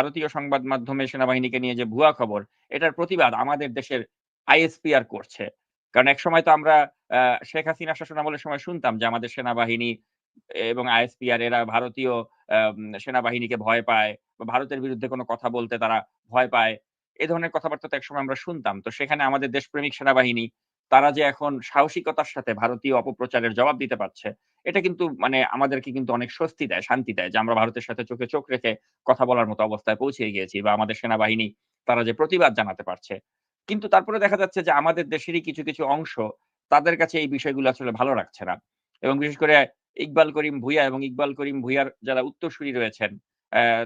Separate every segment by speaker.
Speaker 1: ভারতীয় সংবাদ মাধ্যমে সেনাবাহিনীকে নিয়ে যে ভুয়া খবর, এটার প্রতিবাদ আমাদের দেশের আইএসপিআর করছে। কারণ একসময় তো আমরা শেখ হাসিনা শাসনামলের সময় শুনতাম যে আমাদের সেনাবাহিনী এবং আইএসপিআর এরা ভারতীয় সেনাবাহিনীকে ভয় পায় বা ভারতের বিরুদ্ধে কোনো কথা বলতে তারা ভয় পায়। এ ধরনের কথাবার্তা তো একসময় আমরা শুনতাম। তো সেখানে আমাদের দেশপ্রেমিক সেনাবাহিনী তারা যে এখন সাহসিকতার সাথে ভারতীয় অপপ্রচারের জবাব দিতে পারছে, এটা কিন্তু মানে আমাদেরকে কিন্তু অনেক স্বস্তি দেয়, শান্তি দেয় যে আমরা ভারতের সাথে চোখে চোখ রেখে কথা বলার মতো অবস্থায় পৌঁছে গিয়েছি বা আমাদের সেনাবাহিনী তারা যে প্রতিবাদ জানাতে পারছে। কিন্তু তারপরে দেখা যাচ্ছে যে আমাদের দেশেরই কিছু, কিছু অংশ তাদের কাছে এই বিষয়গুলো আসলে ভালো লাগছে না। এবং বিশেষ করে ইকবাল করিম ভূঁইয়া এবং ইকবাল করিম ভূঁইয়ার যারা উত্তরসূরি রয়েছেন,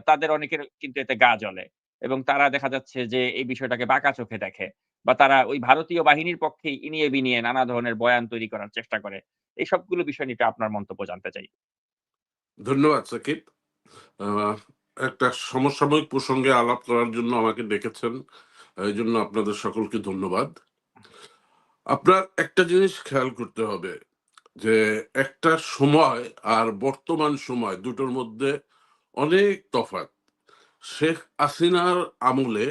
Speaker 1: তাদের অনেকের কিন্তু এতে গা জ্বলে। এবং তারা দেখা যাচ্ছে যে এই বিষয়টাকে বাঁকা চোখে দেখে। বা তারা ওই ভারতীয় বাহিনীর পক্ষে ইনিয়ে বিনিয়ে নানা ধরনের বয়ান তৈরি করার চেষ্টা করে। এই সবগুলো বিষয় নিয়ে আপনার মন্তব্য জানতে চাই।
Speaker 2: ধন্যবাদ, সাকিব। একটা সমসাময়িক প্রসঙ্গে আলাপ করার জন্য আমাকে ডেকেছেন। এইজন্য আপনাদের সকলকে ধন্যবাদ। আপনার একটা জিনিস খেয়াল করতে হবে, যে একটা সময় আর বর্তমান সময় দুটোর মধ্যে অনেক তফাৎ। শেখ হাসিনার আমলে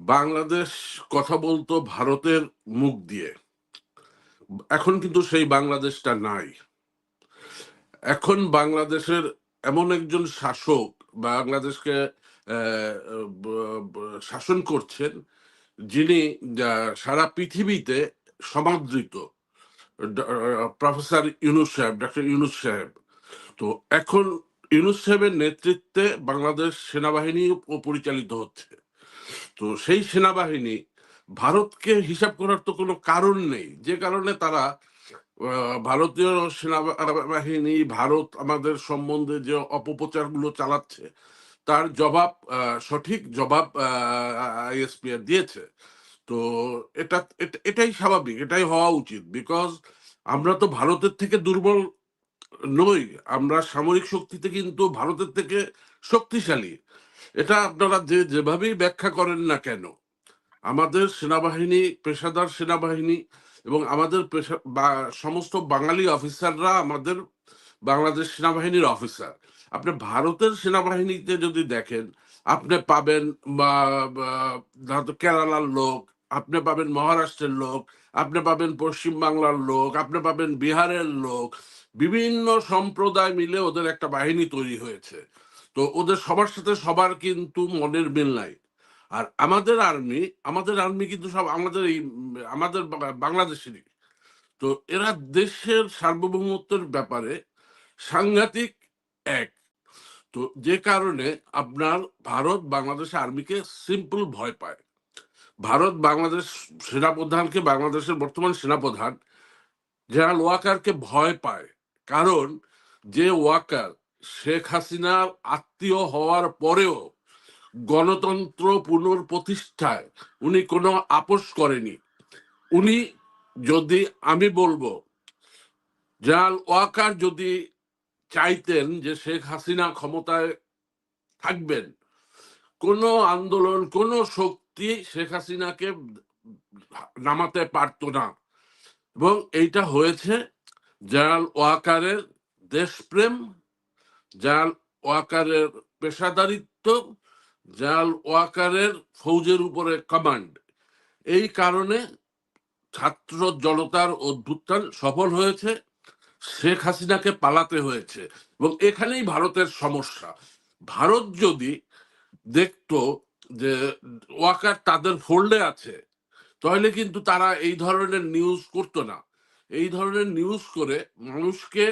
Speaker 2: বাংলাদেশ কথা বলতো ভারতের মুখ দিয়ে। এখন কিন্তু সেই বাংলাদেশটা নাই। এখন বাংলাদেশের এমন একজন শাসক বাংলাদেশকে শাসন করছেন যিনি সারা পৃথিবীতে সমাদৃত। প্রফেসর ইউনুস সাহেব, ডক্টর ইউনুস সাহেব। তো এখন ইউনূস সাহেবের নেতৃত্বে বাংলাদেশ সেনাবাহিনী পরিচালিত হচ্ছে। তো সেই সেনাবাহিনী ভারতকে হিসাব করার তো কোনো কারণ নেই। যে কারণে তারা ভারতীয় সেনাবা বাহিনী ভারত আমাদের সম্বন্ধে যে অপপ্রচারগুলো চালাচ্ছে তার জবাব সঠিক জবাব আইএসপিআর দিয়েছে। তো এটা এটাই স্বাভাবিক, এটাই হওয়া উচিত। বিকজ আমরা তো ভারতের থেকে দুর্বল নই। আমরা সামরিক শক্তিতে কিন্তু ভারতের থেকে শক্তিশালী। এটা আপনারা যে যেভাবেই ব্যাখ্যা করেন না কেন, আমাদের সেনাবাহিনী পেশাদার সেনাবাহিনী এবং আমাদের পেশা সমস্ত বাঙালি অফিসাররা আমাদের বাংলাদেশ সেনাবাহিনীর অফিসার। আপনি ভারতের সেনাবাহিনীতে যদি দেখেন, আপনি পাবেন বা কেরালার লোক, আপনি পাবেন মহারাষ্ট্রের লোক, আপনি পাবেন পশ্চিম বাংলার লোক, আপনি পাবেন বিহারের লোক। বিভিন্ন সম্প্রদায় মিলে ওদের একটা বাহিনী তৈরি হয়েছে। তো ওদের সবার সাথে সবার কিন্তু মনের মিল নাই। আর আমাদের আর্মি, আমাদের আর্মি কিন্তু সব আমাদের এই আমাদের বাংলাদেশেরই। তো এরা দেশের সার্বভৌমত্বের ব্যাপারে সাংঘাতিক এক। তো যে কারণে আপনার ভারত বাংলাদেশ আর্মিকে সিম্পল ভয় পায়। ভারত বাংলাদেশ সেনাপ্রধানকে বাংলাদেশের বর্তমান সেনাপ্রধান জেনারেল ওয়াকারকে ভয় পায়। কারণ যে ওয়াকার শেখ হাসিনার আত্মীয় হওয়ার পরেও গণতন্ত্র পুনঃপ্রতিষ্ঠায় উনি কোনো আপোস করেনি। উনি যদি আমি বলব জেনারেল ওয়াকার যদি চাইতেন যে শেখ হাসিনা ক্ষমতায় থাকবেন, কোনো আন্দোলন, কোনো শক্তি শেখ হাসিনাকে নামাতে পারত না। এবং এইটা হয়েছে জেনারেল ওয়াকারের দেশপ্রেম, জেনারেল ওয়াকারের পেশাদারিত্ব, জেনারেল ওয়াকারের ফৌজের উপরে কমান্ড। এই কারণে ছাত্র জনতার অভ্যুত্থান সফল হয়েছে। শেখ হাসিনাকে পালাতে হয়েছে এবং এখানেই ভারতের সমস্যা। ভারত যদি দেখতো যে ওয়াকার তাদের ফোল্ডে আছে, তাহলে কিন্তু তারা এই ধরনের নিউজ করতো না। এই ধরনের নিউজ করে মানুষকে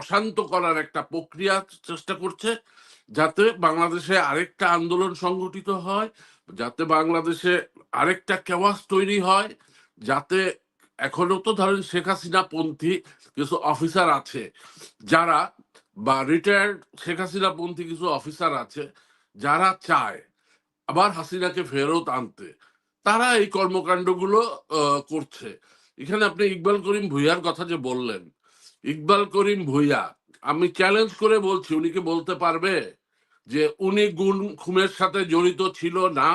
Speaker 2: অশান্ত করার একটা প্রক্রিয়া চেষ্টা করছে, যাতে বাংলাদেশে আরেকটা আন্দোলন সংগঠিত হয়, যাতে বাংলাদেশে আরেকটা কেওয়াস তৈরি হয়, যাতে এখনও তো ধরেন শেখ হাসিনা পন্থী কিছু অফিসার আছে, যারা বা রিটায়ার্ড শেখ হাসিনা পন্থী কিছু অফিসার আছে, যারা চায় আবার হাসিনাকে ফেরত আনতে। তারা এই কর্মকাণ্ডগুলো করছে। এখানে আপনি ইকবাল করিম ভূঁইয়ার কথা যে বললেন, ইকবাল করিম ভূঁইয়া আমি চ্যালেঞ্জ করে বলছি উনি কি বলতে পারবে যে উনি গুম খুনের সাথে জড়িত ছিল না?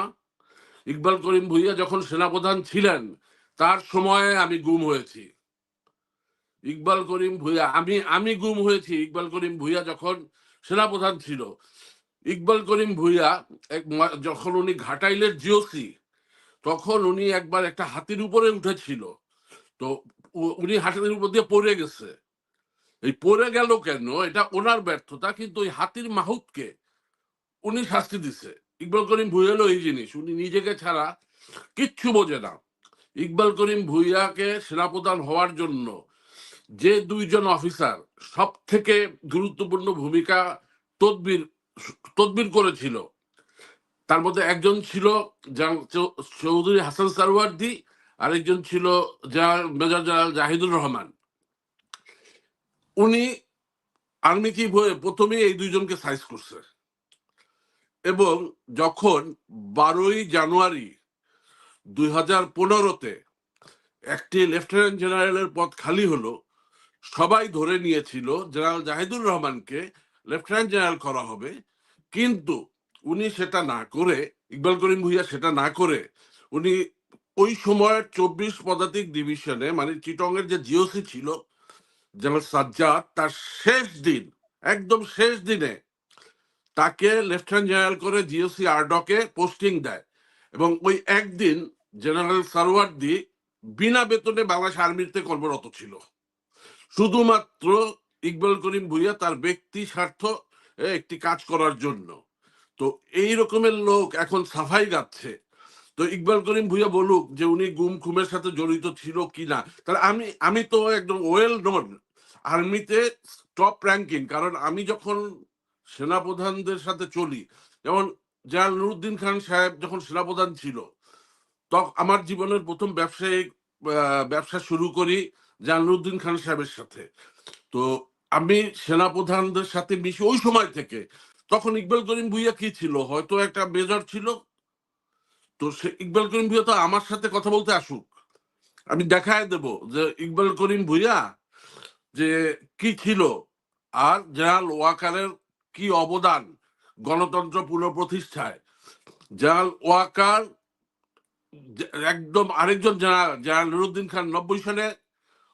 Speaker 2: ইকবাল করিম ভূঁইয়া যখন সেনাপ্রধান ছিলেন, তার সময়ে আমি গুম হয়েছি। ইকবাল করিম ভূঁইয়া আমি আমি গুম হয়েছি ইকবাল করিম ভূঁইয়া যখন সেনাপ্রধান ছিল। ইকবাল করিম ভুইয়া এক যখন উনি ঘাটাইলের জিওসি তখন উনি একবার একটা হাতির উপরে উঠেছিল তো উনি হাতির উপর দিয়ে পড়ে গেছে এই পড়ে গেল কেন? এটা ওনার ব্যর্থতা, কিন্তু ওই হাতির মাহুতকে উনি শাস্তি দিছে। ইকবাল করিম ভুইয়া হলো এই জিনিস, উনি নিজেকে ছাড়া কিচ্ছু বোঝে না। ইকবাল করিম ভুইয়াকে সেনাপ্রধান হওয়ার জন্য যে দুইজন অফিসার সব থেকে গুরুত্বপূর্ণ ভূমিকা তদবির তদবির করেছিল, তার মধ্যে একজন ছিল চৌধুরী হাসান সারওয়ার্দি, আরেকজন ছিল মেজর জেনারেল জাহিদুর রহমান। উনি আর্মি চিফ হয়ে প্রথমে এই দুইজনকে সাইজ করছে। এবং যখন বারোই জানুয়ারি দুই হাজার পনেরোতে একটি লেফটেন্যান্ট জেনারেলের পদ খালি হলো, সবাই ধরে নিয়েছিল জেনারেল জাহিদুর রহমানকে লেফটেন্যান্ট জেনারেল করা হবে। কিন্তু উনি সেটা না করে, ইকবাল করিম ভুইয়া সেটা না করে উনি ওই সময়ের চব্বিশ পদাতিক ডিভিশনে মানে চিটং এর যে জিওসি ছিল জেনারেল সাজ্জাদ তার শেষ দিন, একদম শেষ দিনে তাকে লেফটেন্যান্ট জেনারেল করে জিওসি আরডকে পোস্টিং দেয় এবং ওই একদিন জেনারেল সারওয়ার্দি বিনা বেতনে বাংলাদেশ আর্মিতে কর্মরত ছিল। শুধুমাত্র ইকবাল করিম ভুইয়া তার ব্যক্তি স্বার্থ একটি কাজ করার জন্য। তো এই রকমের লোক এখন সাফাই গাচ্ছে। তো ইকবাল করিম ভুইয়া বলুক যে উনি গুম খুমের সাথে জড়িত ছিল কিনা তাহলে আমি আমি তো একদম ওয়েল নোন আর্মিতে টপ র্যাঙ্কিং কারণ আমি যখন সেনাপ্রধানদের সাথে চলি, যেমন জেনারেল নুরুদ্দিন খান সাহেব যখন সেনাপ্রধান ছিল তখন আমার জীবনের প্রথম ব্যবসায়িক ব্যবসা শুরু করি জালালউদ্দিন খান সাহেবের সাথে। তো আমি সেনাপ্রধানদের সাথে মিশি ওই সময় থেকে। তখন ইকবাল করিম ভুইয়া কি ছিল? হয়তো একটা মেজর ছিল তো সে ইকবাল করিম ভুইয়া তো আমার সাথে কথা বলতে আসুক। আমি দেখায় দেব যে ইকবাল করিম ভুইয়া যে কি ছিল আর জেনারেল ওয়াকারের কি অবদান গণতন্ত্র পুনঃপ্রতিষ্ঠায়। জেনারেল ওয়াকার একদম আরেকজন জেনারেল জেনারেল নুরুদ্দিন খান নব্বই সালে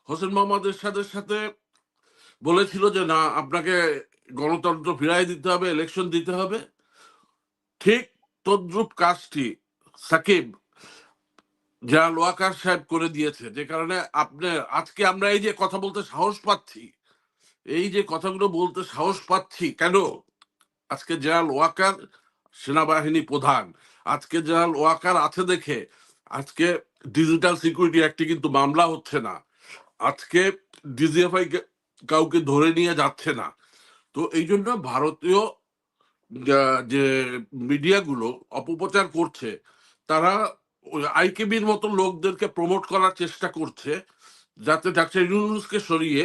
Speaker 2: হোসেন মোহাম্মদ এরশাদের সাথে বলেছিল যে না, আপনাকে গণতন্ত্র ফিরাই দিতে হবে ইলেকশন দিতে হবে। ঠিক তদ্রুপ কাজটি সাকিব জেনারেল ওয়াকার সাহেব করে দিয়েছে, যে কারণে আপনি, আজকে আমরা এই যে কথা বলতে সাহস পাচ্ছি, এই যে কথাগুলো বলতে সাহস পাচ্ছি, কেন? আজকে জেনারেল ওয়াকার সেনাবাহিনী প্রধান, আজকে জেনারেল ওয়াকার আছে দেখে, আজকে ডিজিটাল সিকিউরিটি অ্যাক্টে কিন্তু মামলা হচ্ছে না, আজকে ডিজিএফআই কাউকে ধরে নিয়ে যাচ্ছে না। তো এই জন্য ভারতীয় যে মিডিয়াগুলো অপপ্রচার করছে তারা আইকেবির মতো লোকদেরকে প্রমোট করার চেষ্টা করছে যাতে ডাক্তার ইউনুসকে সরিয়ে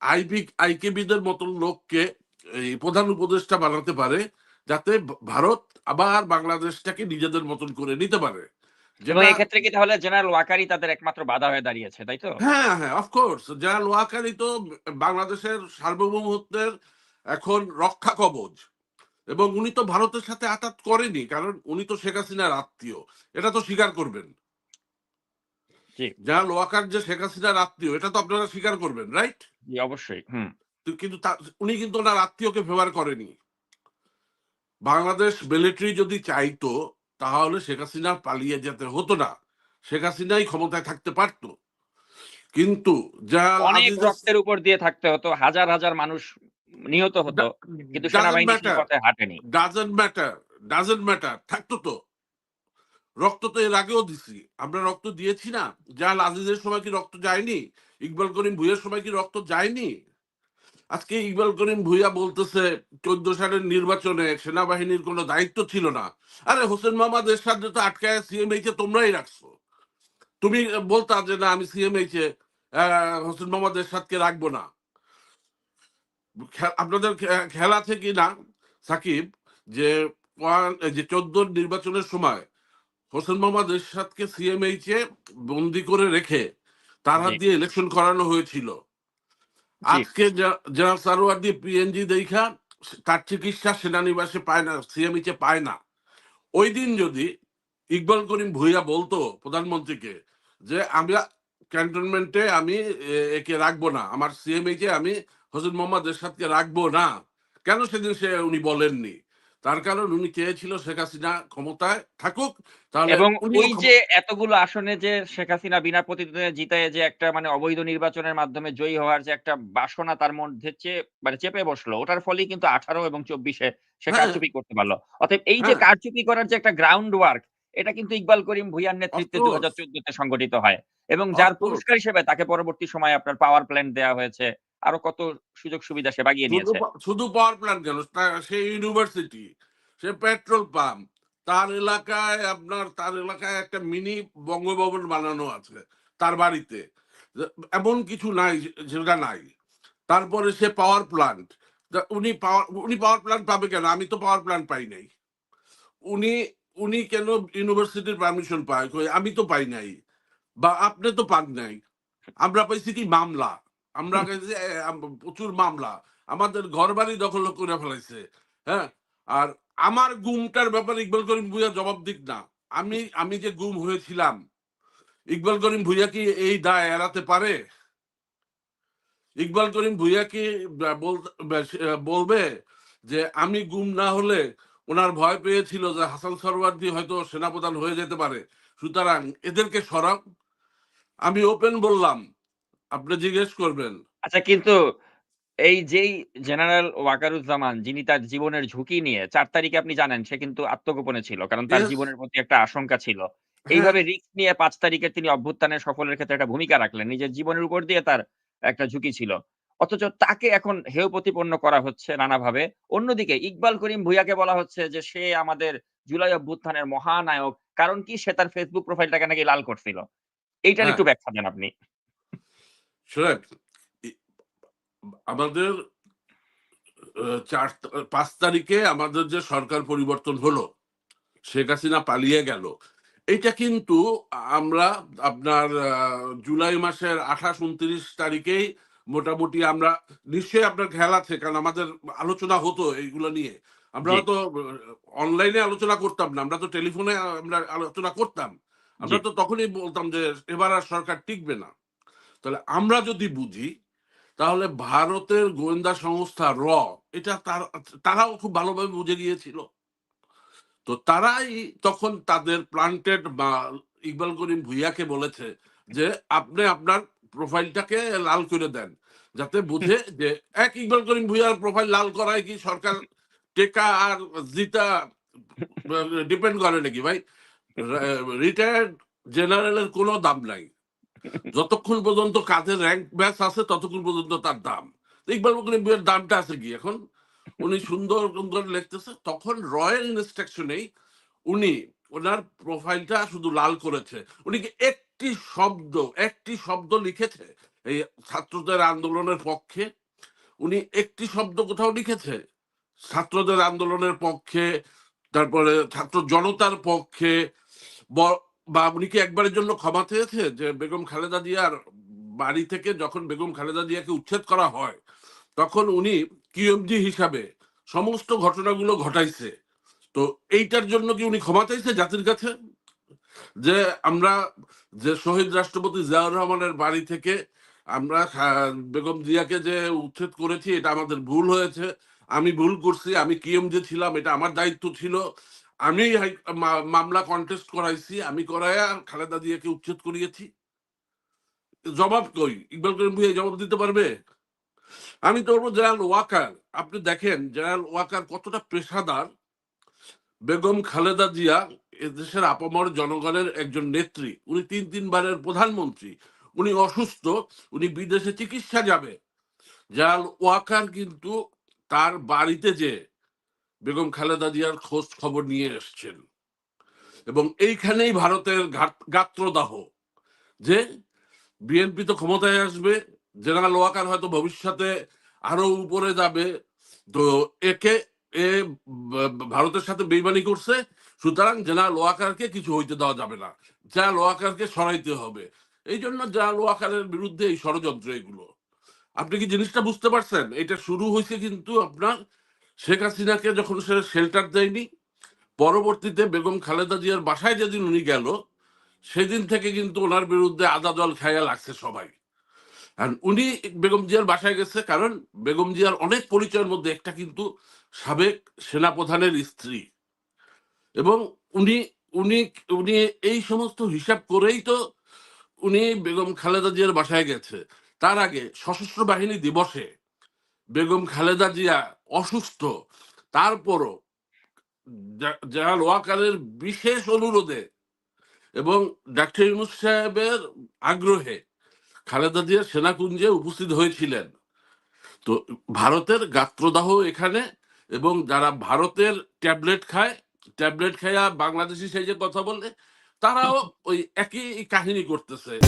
Speaker 2: আইবি আইকেবিদের মতো লোককে এই প্রধান উপদেষ্টা বানাতে পারে যাতে ভারত আবার বাংলাদেশটাকে নিজেদের মতন করে নিতে পারে।
Speaker 1: এক্ষেত্রে কি তাহলে জেনারেল ওয়াকারই তাদের একমাত্র বাধা হয়ে দাঁড়িয়েছে তাই তো?
Speaker 2: হ্যাঁ হ্যাঁ অফকোর্স জেনারেল ওয়াকারি তো বাংলাদেশের সার্বভৌমত্বের এখন রক্ষা কবচ। এবং উনি তো ভারতের সাথে আঘাত করেনি কারণ উনি তো শেখ হাসিনার আত্মীয়। এটা তো স্বীকার করবেন।
Speaker 1: জি।
Speaker 2: জেনারেল ওয়াকার যে শেখ হাসিনার আত্মীয় এটা তো আপনারা স্বীকার করবেন রাইট?
Speaker 1: অবশ্যই।
Speaker 2: কিন্তু উনি কিন্তু ওনার আত্মীয়কে ফেভার করেনি। বাংলাদেশ মিলিটারি যদি চাইতো তাহলে শেখ হাসিনা পালিয়ে যেতে হতো না। শেখ হাসিনাই ক্ষমতায় থাকতে পারতো। কিন্তু যা
Speaker 1: অনেক রক্তের উপর দিয়ে থাকতে হতো হাজার হাজার মানুষ নিহত হতো কিন্তু সেনাবাহিনী পথে হাঁটেনি।
Speaker 2: ডাজেন্ট ম্যাটার ডাজেন্ট ম্যাটার থাকতো তো। রক্ত তো এর আগেও দিছি। আমরা রক্ত দিয়েছি না। জাল আজিজের সময় কি রক্ত যায়নি? ইকবাল করিম ভুইয়ার সময় কি রক্ত যায়নি? আজকে ইকবাল করিম ভুইয়া বলতেছে চোদ্দ সালের নির্বাচনে সেনাবাহিনীর কোনো দায়িত্ব ছিল না। আরে হোসেন মোহাম্মদ এরশাদ তো আটকায় সিএমএইচ এ তোমরাই রাখছো। তুমি বলতা যে না আমি সিএমএইচ এ আহ, হোসেন মোহাম্মদ এরশাদকে রাখব না। আপনাদের খেয়াল আছে কি না সাকিব? যে যে চোদ্দ নির্বাচনের সময় হোসেন মোহাম্মদ এরশাদকে সিএমএইচ এ বন্দি করে রেখে তার হাত দিয়ে ইলেকশন করানো হয়েছিল। আজকে জেনারেল সারোয়ার দিয়ে পিএনজি দেখা তার চিকিৎসা সেনানিবাসে পায় না সিএমএইচ এ পায় না। ওই দিন যদি ইকবাল করিম ভুইয়া বলতো প্রধানমন্ত্রীকে যে আমরা ক্যান্টনমেন্টে আমি একে রাখব না আমার সিএমএইচ এ আমি হোসেন মোহাম্মদ এরশাদকে রাখব না। কেন সেদিন সে উনি বলেননি? তার কারণ উনি চেয়েছিল শেখ হাসিনা ক্ষমতায় থাকুক তাহলে
Speaker 1: এবং ওই যে এতগুলো আসনে যে শেখ হাসিনা বিনা প্রতিদ্বন্দ্বিতায় জিতায় যে একটা মানে অবৈধ নির্বাচনের মাধ্যমে জয়ী হওয়ার যে একটা বাসনা তার মধ্যে মানে চেপে বসল ওটার ফলেই কিন্তু আঠারো এবং চব্বিশে সে
Speaker 2: হ্যাঁ।
Speaker 1: কারচুপি করতে পারল। অতএব এই যে
Speaker 2: হ্যাঁ।
Speaker 1: কারচুপি করার যে একটা গ্রাউন্ড ওয়ার্ক এটা কিন্তু ইকবাল করিম ভুইয়ার নেতৃত্বে দু. হাজার চোদ্দতে সংগঠিত হয়। এবং যার পুরস্কার হিসেবে তাকে পরবর্তী সময়ে আপনার পাওয়ার প্ল্যান্ট দেওয়া হয়েছে। আরও কত সুযোগ সুবিধা সে বাগিয়ে নিয়েছে।
Speaker 2: শুধু পাওয়ার প্ল্যান্ট কেন? সে ইউনিভার্সিটি সে পেট্রোল পাম্প তার এলাকায় আপনার তার এলাকায় একটা মিনি বঙ্গভবন বানানো আছে তার বাড়িতে। এমন কিছু নাই যেটা নাই। তারপরে সে পাওয়ার প্ল্যান্ট উনি পাওয়ার উনি পাওয়ার প্ল্যান্ট পাবে কেন? আমি তো পাওয়ার প্ল্যান্ট পাই নাই। উনি উনি কেন ইউনিভার্সিটির পারমিশন পায়? আমি তো পাই নাই বা আপনি তো পান নাই। আমরা পাইছি কি মামলা? আমরা প্রচুর মামলা। আমাদের ঘর বাড়ি দখল করে ফেলাইছে হ্যাঁ? আর আমার গুমটার ব্যাপারে ইকবাল করিম ভুইয়া জবাব দিক না। আমি আমি যে গুম হয়েছিলাম ইকবাল করিম ভুইয়া কি এই দায় এড়াতে পারে? ইকবাল করিম ভুইয়া কি বলবে যে আমি গুম না হলে ওনার ভয় পেয়েছিল যে হাসান সরওয়ার্দী হয়তো সেনাপ্রধান হয়ে যেতে পারে। সুতরাং এদেরকে সরাব আমি ওপেন বললাম আপনি জিজ্ঞেস করবেন।
Speaker 1: আচ্ছা কিন্তু এই যেই জেনারেল ওয়াকারুজ্জামান যিনি তার জীবনের ঝুঁকি নিয়ে চার তারিখে আপনি জানেন সে কিন্তু আত্মগোপনে ছিল কারণ তার জীবনের প্রতি একটা আশঙ্কা ছিল।
Speaker 2: হ্যাঁ,
Speaker 1: এইভাবে রিস্ক নিয়ে পাঁচ তারিখে তিনি অভ্যুত্থানের সফলের ক্ষেত্রে একটা ভূমিকা রাখলেন নিজের জীবনের উপর দিয়ে তার একটা ঝুঁকি ছিল। অথচ তাকে এখন হেয় প্রতিপন্ন করা হচ্ছে নানাভাবে। অন্যদিকে ইকবাল করিম ভুইয়াকে বলা হচ্ছে যে সে আমাদের জুলাই অভ্যুত্থানের মহানায়ক কারণ কি সে তার ফেসবুক প্রোফাইলটাকে নাকি লাল করছিল? এইটার
Speaker 2: হ্যাঁ।
Speaker 1: একটু ব্যাখ্যা দেন আপনি।
Speaker 2: শোনেন আমাদের চার পাঁচ তারিখে আমাদের যে সরকার পরিবর্তন হলো শেখ হাসিনা পালিয়ে গেল এটা কিন্তু আমরা আপনার জুলাই মাসের আঠাশ উনত্রিশ তারিখেই মোটামুটি আমরা নিশ্চয়ই আপনার খেয়াল আছে কারণ আমাদের আলোচনা হতো এইগুলো নিয়ে। আমরা
Speaker 1: জি।
Speaker 2: তো অনলাইনে আলোচনা করতাম না আমরা তো টেলিফোনে আমরা আলোচনা করতাম। আমরা তো তখনই বলতাম যে এবার আর সরকার টিকবে না। তাহলে আমরা যদি বুঝি তাহলে ভারতের গোয়েন্দা সংস্থা র এটা তারাও খুব ভালোভাবে বুঝে গিয়েছিল। তো তারাই তখন তাদের প্লান্টেড বা ইকবাল করিম ভুইয়াকে বলেছে যে আপনি আপনার প্রোফাইলটাকে লাল করে দেন যাতে বুঝে যে এক ইকবাল করিম ভুইয়ার প্রোফাইল লাল করায় কি সরকার টেকা আর জিতা ডিপেন্ড করে নাকি ভাই? রিটায়ার্ড জেনারেলের কোনো দাম নাই। যতক্ষণ পর্যন্ত কাজের র্যাঙ্ক ব্যাচ আছে, ততক্ষণ পর্যন্ত তার দাম। ইকবাল ভুইয়ার দামটা আছে কি এখন? উনি সুন্দর সুন্দর লিখতেছে, তখন রয়্যাল ইনস্ট্রাকশনেই উনি ওনার প্রোফাইলটা শুধু লাল করেছে। উনি একটি শব্দ একটি শব্দ লিখেছে? এই ছাত্রদের আন্দোলনের পক্ষে উনি একটি শব্দ কোথাও লিখেছে? ছাত্রদের আন্দোলনের পক্ষে, তারপরে ছাত্র জনতার পক্ষে ব- উনি কি একবারের জন্য ক্ষমা চেয়েছে যে বেগম খালেদা জিয়ার বাড়ি থেকে যখন বেগম খালেদা জিয়াকে উচ্ছেদ করা হয়, তখন উনি কিউএমজি হিসাবে সমস্ত ঘটনাগুলো ঘটাইছে। তো এইটার জন্য কি উনি ক্ষমা চাইছে জাতির কাছে? যে আমরা যে শহীদ রাষ্ট্রপতি জিয়াউর রহমানের বাড়ি থেকে আমরা বেগম জিয়াকে যে উচ্ছেদ করেছি, এটা আমাদের ভুল হয়েছে। আমি ভুল করছি, আমি কিএমজি ছিলাম, এটা আমার দায়িত্ব ছিল। আমি মামলা কন্টেস্ট করাইছি, আমি করাইয়া খালেদা জিয়াকে উচ্ছেদ করিয়েছি। জবাব কই? ইকবাল করিম ভুইয়া জবাব দিতে পারবে? আমি তো বলব জেনারেল ওয়াকার। আপনি দেখেন, জেনারেল ওয়াকার কতটা পেশাদার। বেগম খালেদা জিয়া এদেশের আপামর জনগণের একজন নেত্রী। উনি তিন, তিনবারের প্রধানমন্ত্রী। উনি অসুস্থ, উনি বিদেশে চিকিৎসা যাবে। জেনারেল ওয়াকার কিন্তু তার বাড়িতে যে বেগম খালেদা জিয়ার খোঁজ খবর নিয়ে এসছেন। এবং এইখানেই ভারতের গাত্রদাহ যে বিএনপি তো ক্ষমতায় আসবে, জেনারেল ওয়াকার হয়তো ভবিষ্যতে আরও উপরে যাবে। তো একে, এ ভারতের সাথে বেইমানি করছে, সুতরাং জেনারেল ওয়াকারকে কিছু হইতে দেওয়া যাবে না। জেনারেল ওয়াকারকে সরাইতে হবে। এই জন্য জেনারেল ওয়াকারের বিরুদ্ধে এই ষড়যন্ত্র এগুলো। আপনি কি জিনিসটা বুঝতে পারছেন? এটা শুরু হয়েছে কিন্তু আপনার শেখ হাসিনাকে যখন সে শেল্টার দেয়নি, পরবর্তীতে বেগম খালেদা জিয়ার বাসায় যেদিন উনি গেল, সেদিন থেকে কিন্তু ওনার বিরুদ্ধে আদা জল খাইয়া লাগছে সবাই উনি বেগম জিয়ার বাসায় গেছে কারণ বেগম জিয়ার অনেক পরিচয়ের মধ্যে একটা কিন্তু সাবেক সেনাপ্রধানের স্ত্রী। এবং উনি উনি উনি এই সমস্ত হিসাব করেই তো উনি বেগম খালেদা জিয়ার বাসায় গেছে। তার আগে সশস্ত্র বাহিনী দিবসে বেগম খালেদা জিয়া অসুস্থ। তারপরও জা- জাহাল ওয়াকারের বিশেষ অনুরোধে এবং ডাক্তার ইউনুস সাহেবের আগ্রহে খালেদা জিয়া সেনাকুঞ্জে উপস্থিত হয়েছিলেন। তো ভারতের গাত্রদাহ এখানে এবং যারা ভারতের ট্যাবলেট খায়, ট্যাবলেট খায়া বাংলাদেশি সেই যে কথা বলে, তারাও ওই একই কাহিনী করতেছে।